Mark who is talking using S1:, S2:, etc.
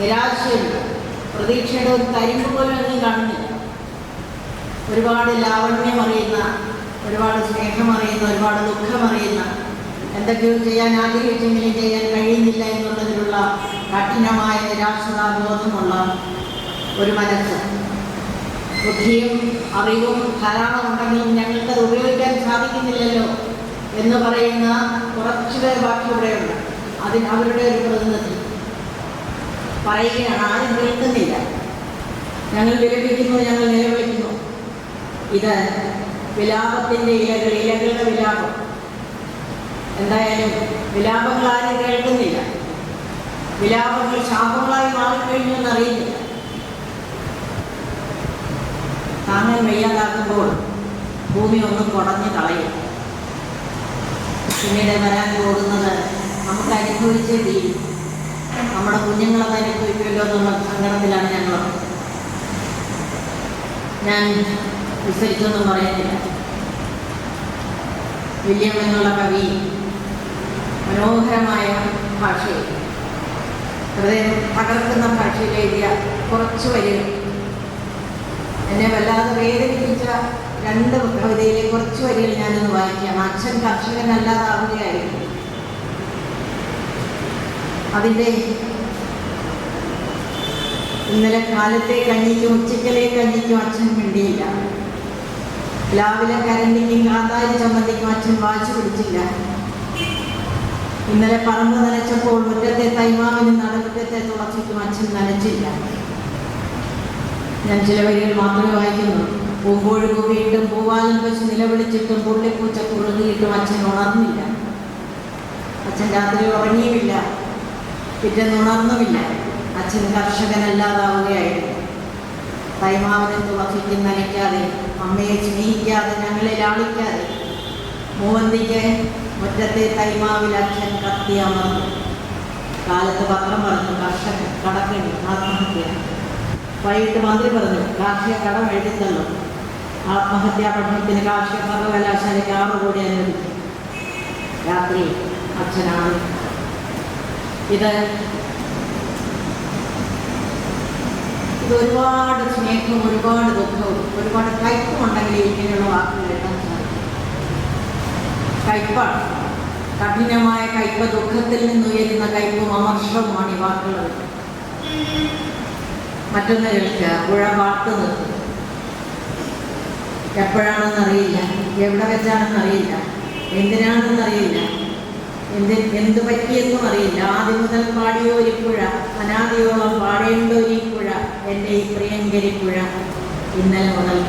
S1: നിരാശയുണ്ട് പ്രതീക്ഷയുടെ ഒരു കരിമ്പ് പോലും ഒന്നും കാണുന്നില്ല. ഒരുപാട് ലാവണ്യം അറിയുന്ന ഒരുപാട് സ്നേഹം അറിയുന്ന ഒരുപാട് ദുഃഖമറിയുന്ന എന്തൊക്കെയോ ചെയ്യാൻ ആഗ്രഹിച്ചെങ്കിലും ചെയ്യാൻ കഴിയുന്നില്ല എന്നുള്ളതിലുള്ള കഠിനമായ നിരാശതാബോധമുള്ള ഒരു മനസ്സ്. ബുദ്ധിയും അറിവും ധാരാളം ഉണ്ടെങ്കിലും ഞങ്ങൾക്കത് ഉപയോഗിക്കാൻ സാധിക്കുന്നില്ലല്ലോ എന്ന് പറയുന്ന കുറച്ചു പേർ ബാക്കി ഇവിടെയുണ്ട് അതിന് അവരുടെ ഒരു പ്രതിനിധി. പറയുകയാണ് ആരും കേൾക്കുന്നില്ല ഞങ്ങൾ വിലപിക്കുന്നു ഞങ്ങൾ നിലവിളിക്കുന്നു. ഇത് വിലാപത്തിന്റെ ഇലകൾ ഇലകളുടെ വിലാപം. എന്തായാലും വിലാപങ്ങൾ ആരും കേൾക്കുന്നില്ല. വിലാപങ്ങൾ ശാപങ്ങളായി മാറിക്കഴിഞ്ഞു എന്നറിയില്ല. താങ്ങാൻ വയ്യാതാക്കുമ്പോൾ ഭൂമി ഒന്ന് കുടഞ്ഞ് കളയും. പിന്നീട് വരാൻ പോകുന്നത് നമുക്ക് അനുഭവിച്ചേ തീരും. നമ്മുടെ കുഞ്ഞുങ്ങളത് അനുഭവിക്കുമല്ലോ എന്നുള്ള സങ്കടത്തിലാണ് ഞങ്ങൾ ഞാൻ വിസരിച്ചൊന്നും പറയുന്നില്ല വില്യം എന്നുള്ള കവി മനോഹരമായ ഭാഷയിൽ ഹൃദയം തകർക്കുന്ന ഭാഷയിൽ എഴുതിയ കുറച്ച് വരികൾ. എന്നെ വല്ലാതെ വേദനിപ്പിച്ച രണ്ട് കവിതയിലെ കുറച്ച് വരികൾ ഞാനൊന്ന് വായിക്കാം. അച്ഛൻ കർഷകനല്ലാതാവുകയായിരുന്നു അതിന്റെ ഇന്നലെ കാലത്തെ കഞ്ഞിക്കും ഉച്ചക്കലെ കഞ്ഞിക്കും അച്ഛൻ മിണ്ടിയില്ല. രാവിലെ കരണ്ടിക്കും കാന്താരി ചമ്മന്തിക്കും അച്ഛൻ വാച്ച് പിടിച്ചില്ല. ഇന്നലെ പറമ്പ് നനച്ചപ്പോൾ മുറ്റത്തെ തൈമാവിനും നടുമുറ്റത്തെ തുളച്ചിക്കും അച്ഛൻ നനച്ചില്ല. ഞാൻ ചില വരികൾ മാത്രമേ വായിക്കുന്നു പൂമ്പോഴുകു വീണ്ടും പൂവാലം വെച്ച് നിലവിളിച്ചിട്ടും പുള്ളിപ്പൂച്ച കുറുകിയിട്ടും അച്ഛൻ ഉണർന്നില്ല. അച്ഛൻ രാത്രി ഉറങ്ങിയുമില്ല. പിറ്റേന്ന് ഉണർന്നുമില്ല. അച്ഛൻ കർഷകനല്ലാതാവുകയായിരുന്നു തൈമാവിനെ തുളസിക്ക് നനയ്ക്കാതെ അമ്മയെ സ്നേഹിക്കാതെ ഞങ്ങളെ ലാളിക്കാതെ മൂവന്തിക്ക് മുറ്റത്തെ തൈമാവിൽ അച്ഛൻ കത്തി അമർന്നു. കാലത്ത് പത്രം പറഞ്ഞു കർഷകൻ കടക്കണി ആത്മഹത്യ. വൈകിട്ട് മന്ത്രി പറഞ്ഞു കാർഷിക കടം എഴുതിത്തള്ളു ആത്മഹത്യാ പഠനത്തിന് കാർഷിക സർവകലാശാലയ്ക്ക് ആറ് കോടി അനുവദിക്കും രാത്രി അച്ഛനാണ്. ഇത് ഇത് ഒരുപാട് സ്നേഹവും ഒരുപാട് ദുഃഖവും ഒരുപാട് കയ്പും ഉണ്ടെങ്കിൽ ഇങ്ങനെയുള്ള വാക്കുകൾ എഴുതാൻ സാധിക്കും. കയ്പാണ്. കഠിനമായ കയ്പ ദുഃഖത്തിൽ നിന്നുയരുന്ന കയ്പും അമർഷവുമാണ് ഈ വാക്കുകൾ. മറ്റൊന്ന് കേൾക്കുക പുഴ വാർത്ത നിർത്തും. എപ്പോഴാണെന്നറിയില്ല. എവിടെ വെച്ചാണെന്നറിയില്ല. എന്തിനാണെന്നറിയില്ല. എന്ത് എന്ത് പറ്റിയെന്നും അറിയില്ല ആദ്യം മുതൽ പാടിയോ ഒരു പുഴ ఇన్నెల మొదలు